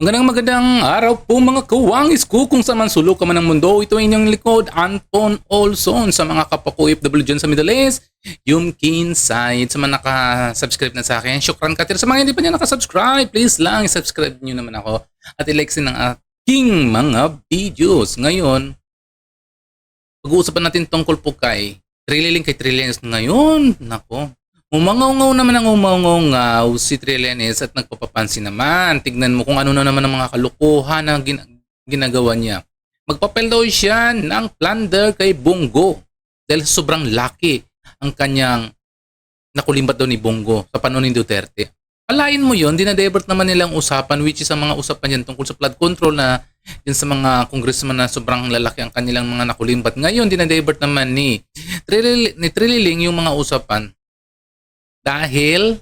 Magandang magandang araw po mga kawangis ko kung saan man sulok ka man ng mundo. Ito ay inyong likod, Anton Olson sa mga kapwa ko OFW dyan sa Middle East. Yung Kinside sa mga naka-subscribe na sa akin. Syukran katir. Sa mga hindi pa niya nakasubscribe, please lang subscribe nyo naman ako. At i-like ng aking mga videos. Ngayon, pag-uusapan natin tungkol po kay Trilliling kay Trillians ngayon. Nako, Umangaw-ngaw naman ang umangaw si Trillanes at nagpapapansin naman. Tignan mo kung ano na naman ang mga kalukuhan na gin- ginagawa niya. Magpapel daw siya ng plunder kay Bongo dahil sobrang laki ang kanyang nakulimbat daw ni Bongo sa panahon ni Duterte. Alain mo yon, dinadevert naman nilang usapan which is ang mga usapan yan tungkol sa flood control na yun sa mga congressman na sobrang lalaki ang kanilang mga nakulimbat. Ngayon, dinadevert naman ni, Trilil, ni Trililing yung mga usapan dahil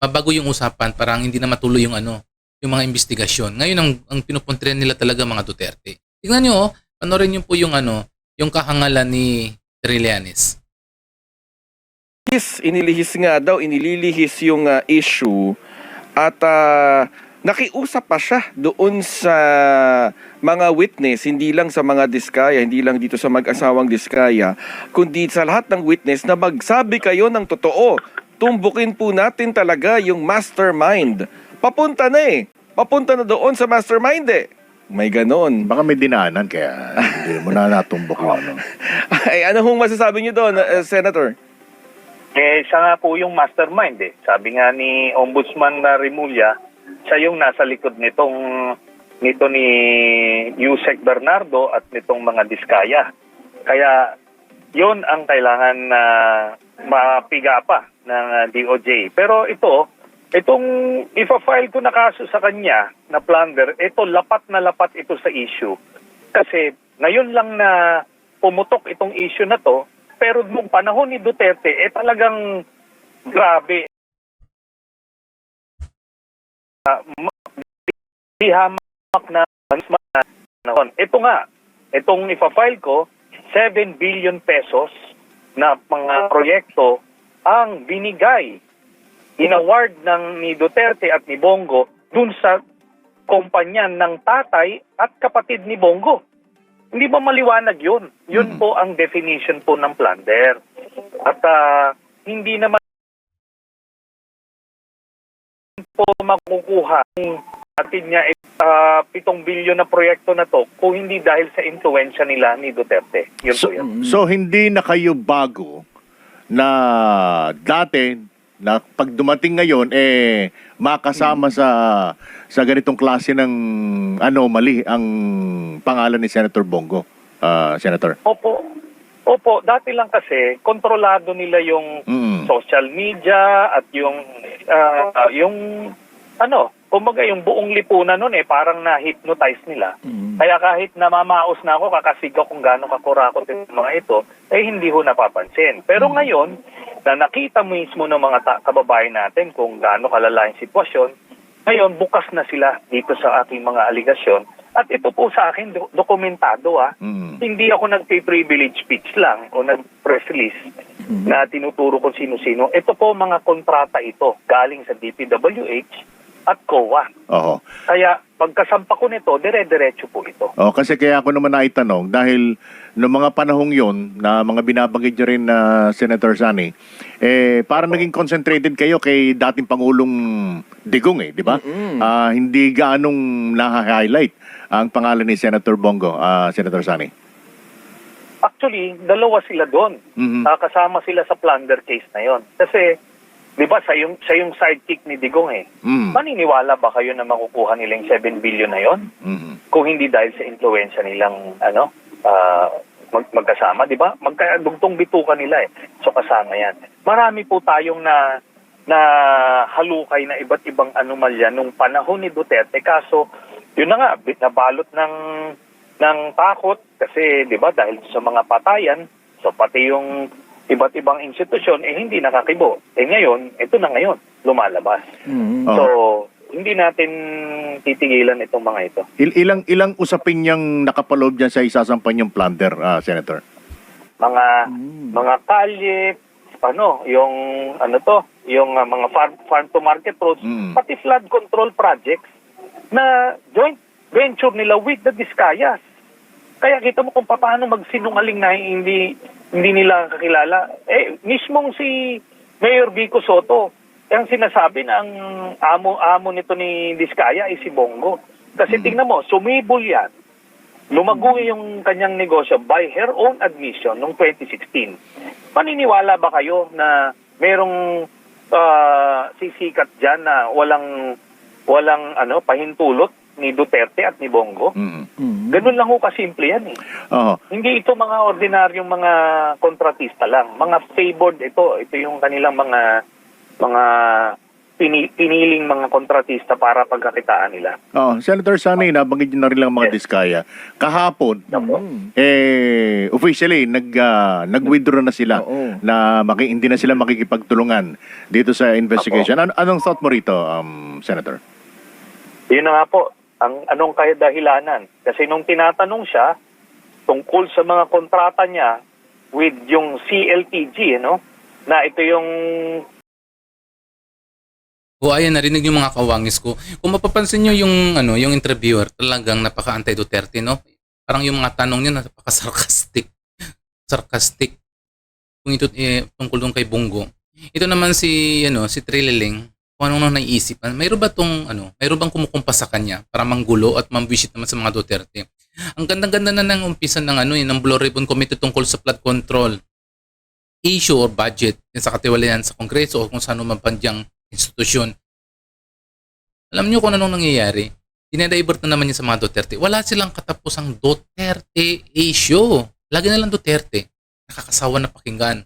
mabago yung usapan, parang hindi na matuloy yung ano, yung mga investigasyon. Ngayon ang ang pinupuntrihan nila talaga mga Duterte. Tingnan niyo, oh, panoorin niyo po yung ano, yung kahangalan ni Trillanes. Inilihis, inilihis nga daw, inililihis yung ah, issue at ah, nakiusap pa siya doon sa mga witness, hindi lang sa mga diskaya, hindi lang dito sa mag-asawang diskaya, kundi sa lahat ng witness na magsabi kayo ng totoo. Tumbukin po natin talaga yung mastermind. Papunta na eh. Papunta na doon sa mastermind eh. May ganon. Baka may dinaanan kaya hindi mo na natumbok yung ano. Ay, ano hong masasabi niyo doon, ah, Senator? Eh, siya nga po yung mastermind eh. Sabi nga ni Ombudsman na Rimulya, siya yung nasa likod nitong nito ni Yusek Bernardo at nitong mga diskaya. Kaya yon ang kailangan na mapiga pa ng ah, DOJ. Pero ito, itong ifa-file ko na kaso sa kanya na plunder, ito lapat na lapat ito sa issue. Kasi ngayon lang na pumutok itong issue na to, pero nung panahon ni Duterte, eh talagang grabe. Uh, di hamak na panahon. Ito nga, itong ipa-file ko, 7 billion pesos na mga proyekto ang binigay, inaward ng ni Duterte at ni Bongo dun sa kumpanya ng tatay at kapatid ni Bongo. Hindi ba maliwanag yun? Yun po ang definition po ng plunder. At ah, hindi naman po makukuha ng atid niya uh, 7 bilyon na proyekto na to kung hindi dahil sa influensya nila ni Duterte. Yun So, yun. so hindi na kayo bago na dati na pag dumating ngayon eh makasama sa sa ganitong klase ng anomaly ang pangalan ni Senator Bongo. Ah, Senator. Opo. Opo, dati lang kasi kontrolado nila yung Mm. social media at yung ah, yung ano, kumbaga yung buong lipunan nun eh parang na-hypnotize nila. Kaya kahit namamaos na ako, kakasigaw kung gaano kakurakot yung mga ito, eh hindi ho napapansin. Pero ngayon, na nakita mismo ng mga ta- kababayan natin kung gaano kalala yung sitwasyon, ngayon bukas na sila dito sa aking mga aligasyon. At ito po sa akin do- dokumentado ah. Mm. Hindi ako nagpe-privilege speech lang o nag-press release na tinuturo kung sino-sino. Ito po mga kontrata ito galing sa DPWH at COA. Oho. Kaya pagkasampa ko nito, dire-diretso po ito. Oh, kasi kaya ako naman naitanong dahil noong mga panahong yon na mga binabanggit nyo rin na Senator Sani, eh parang naging concentrated kayo kay dating Pangulong Digong eh, di ba? Ah, hindi gaanong na-highlight ang pangalan ni Senator Bongo, ah, Senator Sani. Actually, dalawa sila doon. Mhm. Ah, kasama sila sa plunder case na yon. Kasi, di ba, sa yung, sa yung sidekick ni Digong eh, Mm. maniniwala ba kayo na makukuha nila yung 7 billion na yon? Mhm. Kung hindi dahil sa influensya nilang, ano, ah, mag, magkasama, di ba? Magkadugtong bitukan nila eh. So kasama yan. Marami po tayong na na halukay na iba't ibang anomalya nung panahon ni Duterte. Kaso, yun na nga, nabalot ng ng takot kasi 'di ba dahil sa mga patayan so pati yung iba't ibang institusyon eh hindi nakakibo. Eh ngayon ito na ngayon lumalabas. So hindi natin titigilan itong mga ito. Il- ilang ilang usapin niyang nakapaloob diyan sa isasampan yung plunder, ah, Senator? mga mga kalye ano yung ano to yung uh, mga farm, farm to market roads Mm. pati flood control projects na joint venture nila with the Discayas. Kaya kita mo kung paano magsinungaling na hindi hindi nila kakilala. Eh, mismong si Mayor Vico Soto, ang sinasabi na ang amo-amo nito ni Discaya ay si Bongo. Kasi tingnan mo, sumibol yan. Lumago yung kanyang negosyo by her own admission noong 2016. Paniniwala ba kayo na merong ah, sisikat dyan na walang walang ano pahintulot ni Duterte at ni Bongo? Mm. Ganun lang ho kasimple yan eh. Oo. Hindi ito mga ordinaryong mga kontratista lang. Mga favored ito. Ito yung kanilang mga mga pini- piniling mga kontratista para pagkakitaan nila. Oh, Senator Sani, nabanggit niyo na rin lang mga Yes. diskaya. Kahapon, eh, officially, nag, ah, nag-withdraw na sila Oo. na maki, hindi na sila makikipagtulungan dito sa investigation. An- anong thought mo rito, um, Senator? Yun na nga po, ang anong kaya dahilanan. Kasi nung tinatanong siya tungkol sa mga kontrata niya with yung CLTG, ano, na ito yung O ayan, narinig yung mga kawangis ko. Kung mapapansin nyo yung, ano, yung interviewer, talagang napaka-anti-Duterte, no? Parang yung mga tanong niya, napaka-sarcastic. Sarcastic. Kung ito eh, tungkol dun kay Bungo. Ito naman si, ano, si Trililing, kung anong nang naiisip. Mayroon ba tong, ano, mayroon bang kumukumpas sa kanya para manggulo at mambisit naman sa mga Duterte? Ang ganda-ganda na ng umpisa ng, ano, yun, ng Blue Ribbon Committee tungkol sa flood control issue or budget sa katiwalayan sa Kongreso o kung saan man pandyang institusyon. Alam niyo kung anong nangyayari? Dinedivert na naman niya sa mga Duterte. Wala silang katapusang Duterte issue. Lagi na lang Duterte. Nakakasawa na pakinggan.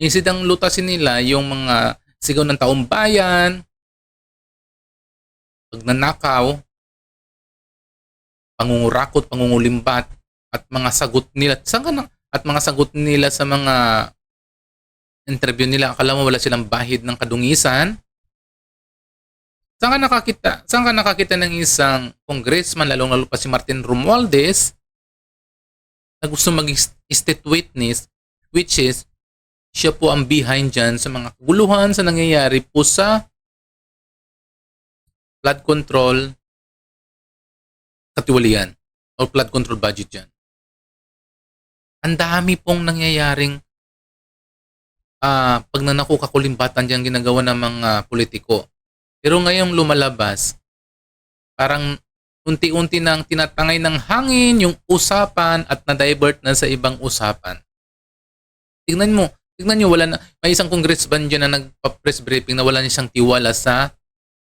Yung sidang lutasin nila, yung mga sigaw ng taong bayan, pagnanakaw, pangungurakot, pangungulimbat, at mga sagot nila. Saan? At mga sagot nila sa mga interview nila, akala mo wala silang bahid ng kadungisan. Saan ka nakakita? Saan ka nakakita ng isang congressman, lalong lalo pa si Martin Romualdez, na gusto maging state witness, which is, siya po ang behind dyan sa mga kaguluhan sa nangyayari po sa flood control katiwalian or flood control budget dyan. Ang dami pong nangyayaring ah pagnanako kakulimbatan dyan ginagawa ng mga politiko. Pero ngayong lumalabas, parang unti-unti nang tinatangay ng hangin yung usapan at na-divert na sa ibang usapan. Tignan mo, tignan nyo, wala na, may isang congressman dyan na nagpa-press briefing na wala niya siyang tiwala sa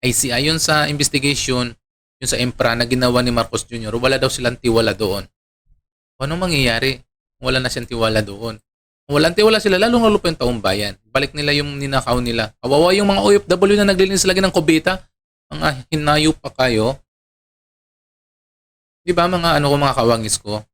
ICI. Yun sa investigation, yun sa EMPRA na ginawa ni Marcos Jr., wala daw silang tiwala doon. Anong mangyayari? Wala na siyang tiwala doon. Kung walang tiwala sila, lalong lalo pa yung taong bayan. Balik nila yung ninakaw nila. Kawawa yung mga OFW na naglilinis lagi ng kubita. Mga hinayo pa kayo. Di ba mga ano ko mga kawangis ko?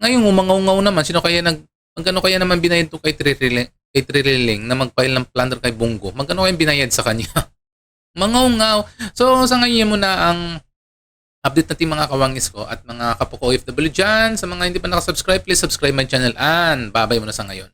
Ngayon, umangaw-ngaw naman. Sino kaya nag... Magkano kaya naman binayad to kay Trililing, kay Trililing na mag-file ng plunder kay Bungo? Magkano kaya binayad sa kanya? Mangaw-ngaw. So, sa ngayon muna ang update natin mga kawangis ko at mga kapoko OFW dyan. Sa mga hindi pa nakasubscribe, please subscribe my channel and babay muna sa ngayon.